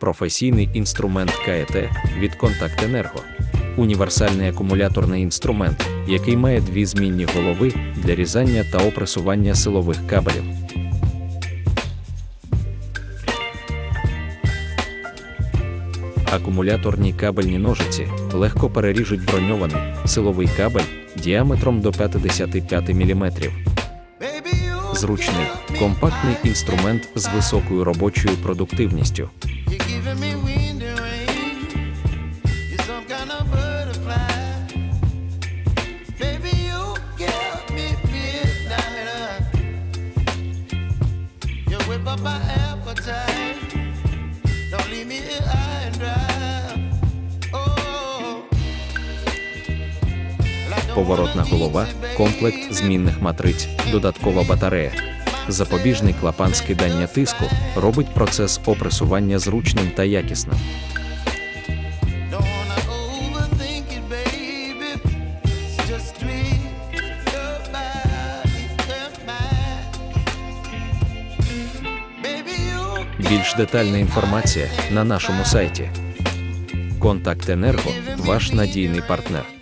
професійний інструмент КЕТ від Контакт Енерго. Універсальний акумуляторний інструмент, який має дві змінні голови для різання та опресування силових кабелів. Акумуляторні кабельні ножиці легко переріжуть броньований силовий кабель діаметром до 55 мм. Зручний, компактний інструмент з високою робочою продуктивністю. Giving me wind and rain. You're some kind of butterfly. Baby, you give me midnight. You whip up my appetite. Don't leave me here high and dry. Oh. Like the Поворотна голова, that eats комплект змінних матриць, додаткова батарея. Запобіжний клапан скидання тиску робить процес опресування зручним та якісним. Більш детальна інформація на нашому сайті. Контакт Енерго ваш надійний партнер.